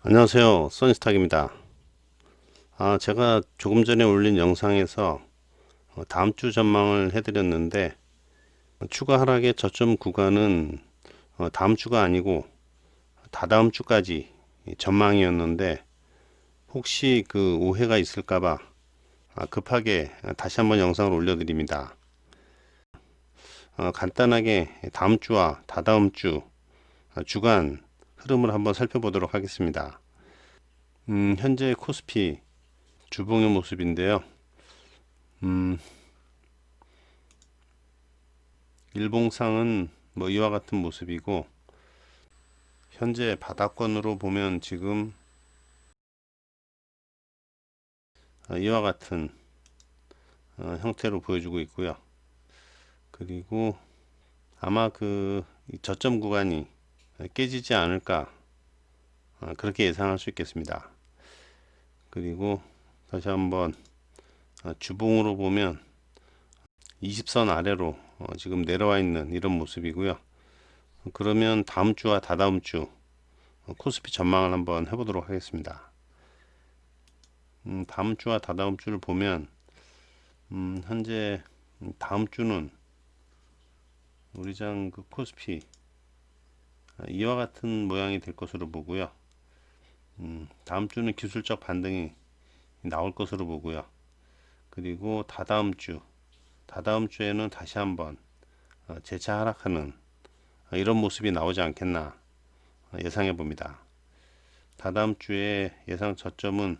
안녕하세요. 써니스탁입니다. 아 제가 조금 전에 올린 영상에서 어, 다음 주 전망을 해드렸는데 추가 하락의 저점 구간은 어, 다음 주가 아니고 다다음 주까지 전망이었는데 혹시 그 오해가 있을까봐 아, 급하게 다시 한번 영상을 올려드립니다. 어, 간단하게 다음 주와 다다음 주 아, 주간 흐름을 한번 살펴보도록 하겠습니다. 음, 현재 코스피 주봉의 모습인데요. 음, 일봉상은 뭐 이와 같은 모습이고 현재 바닥권으로 보면 지금 어, 이와 같은 어, 형태로 보여주고 있고요. 그리고 아마 그 저점 구간이 깨지지 않을까 어, 그렇게 예상할 수 있겠습니다. 그리고 다시 한번 어, 주봉으로 보면 20선 아래로 어, 지금 내려와 있는 이런 모습이고요. 그러면 다음 주와 다다음 주 코스피 전망을 한번 해보도록 하겠습니다. 음, 다음 주와 다다음 주를 보면 음, 현재 다음 주는 우리 장 그 코스피 이와 같은 모양이 될 것으로 보고요. 음, 다음 주는 기술적 반등이 나올 것으로 보고요. 그리고 다다음 주, 다다음 주에는 다시 한번 어, 재차 하락하는 어, 이런 모습이 나오지 않겠나 어, 예상해 봅니다. 다다음 주에 예상 저점은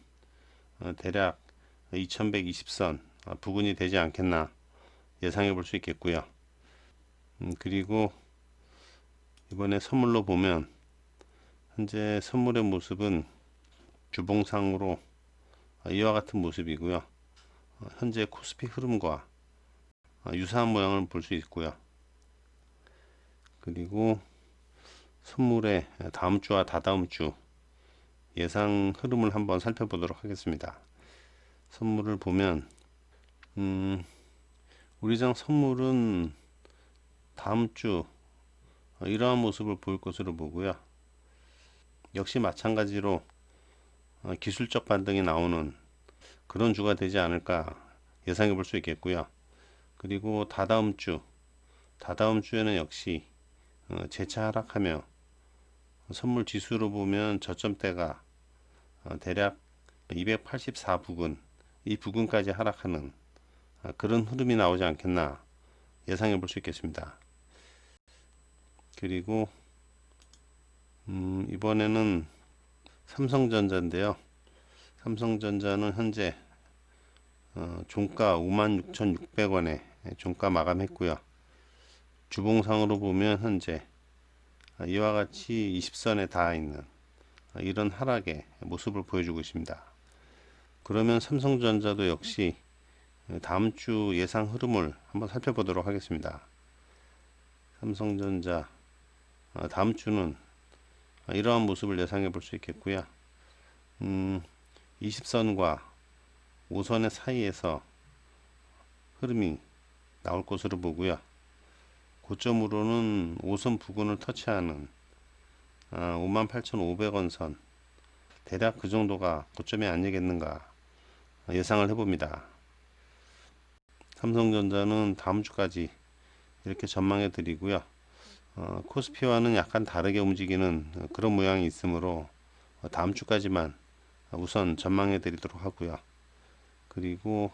대략 2120선 부근이 되지 않겠나 예상해 볼 수 있겠고요. 음, 그리고 이번에 선물로 보면 현재 선물의 모습은 주봉상으로 이와 같은 모습이고요. 어, 현재 코스피 흐름과 어, 유사한 모양을 볼 수 있고요. 그리고 선물의 다음 주와 다다음 주 예상 흐름을 한번 살펴보도록 하겠습니다. 선물을 보면 음, 우리장 선물은 다음 주 어, 이러한 모습을 보일 것으로 보고요. 역시 마찬가지로 어, 기술적 반등이 나오는 그런 주가 되지 않을까 예상해 볼 수 있겠고요. 그리고 다다음 주, 다다음 주에는 역시 어, 재차 하락하며 선물 지수로 보면 저점대가 대략 284 부근, 이 부근까지 하락하는 그런 흐름이 나오지 않겠나 예상해 볼 수 있겠습니다. 그리고 음, 이번에는 삼성전자인데요. 삼성전자는 현재 어, 종가 56,600원에 종가 마감했고요. 주봉상으로 보면 현재 이와 같이 20선에 닿아 있는 이런 하락의 모습을 보여주고 있습니다. 그러면 삼성전자도 역시 다음 주 예상 흐름을 한번 살펴보도록 하겠습니다. 삼성전자 어, 다음 주는 이러한 모습을 예상해 볼 수 있겠고요. 음, 20선과 5선의 사이에서 흐름이 나올 것으로 보고요. 고점으로는 5선 부근을 터치하는 58,500원 아, 선 대략 그 정도가 고점이 아니겠는가 예상을 해봅니다. 삼성전자는 다음 주까지 이렇게 전망해 드리고요. 어, 코스피와는 약간 다르게 움직이는 그런 모양이 있으므로 다음 주까지만 우선 전망해 드리도록 하고요. 그리고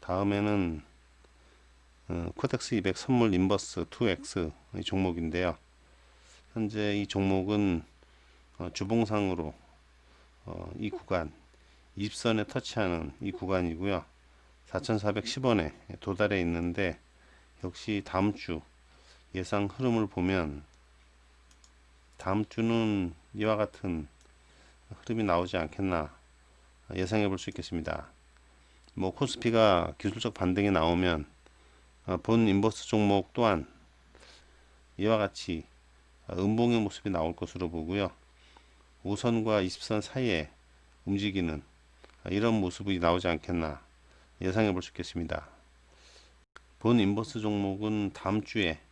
다음에는 어, 코덱스 200 선물 인버스 2X 이 종목인데요. 현재 이 종목은 어, 주봉상으로 어, 이 구간 20선에 터치하는 이 구간이고요. 4,410원에 도달해 있는데 역시 다음 주 예상 흐름을 보면 다음 주는 이와 같은 흐름이 나오지 않겠나 예상해 볼 수 있겠습니다. 뭐 코스피가 기술적 반등이 나오면 어, 본 인버스 종목 또한 이와 같이 음봉의 모습이 나올 것으로 보고요. 5선과 20선 사이에 움직이는 이런 모습이 나오지 않겠나 예상해 볼 수 있겠습니다. 본 인버스 종목은 다음 주에 어,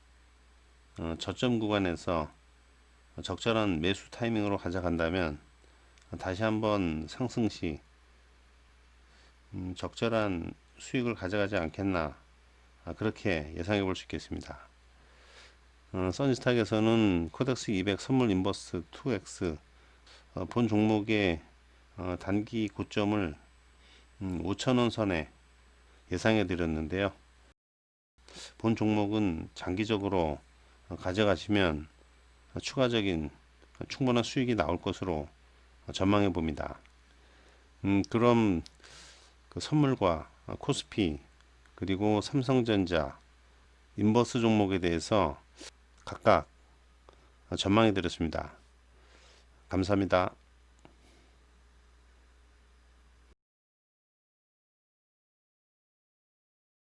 저점 구간에서 적절한 매수 타이밍으로 가져간다면 다시 한번 상승 시 음, 적절한 수익을 가져가지 않겠나 아, 그렇게 예상해 볼 수 있겠습니다. 어, 써니스탁에서는 코덱스 200 선물 인버스 2X 어, 본 종목의 어, 단기 고점을 음, 5천원 선에 예상해 드렸는데요. 본 종목은 장기적으로 어, 가져가시면 어, 추가적인 어, 충분한 수익이 나올 것으로 어, 전망해 봅니다. 음, 그럼 그 선물과 어, 코스피 그리고 삼성전자 인버스 종목에 대해서 각각 어, 전망해 드렸습니다. 감사합니다.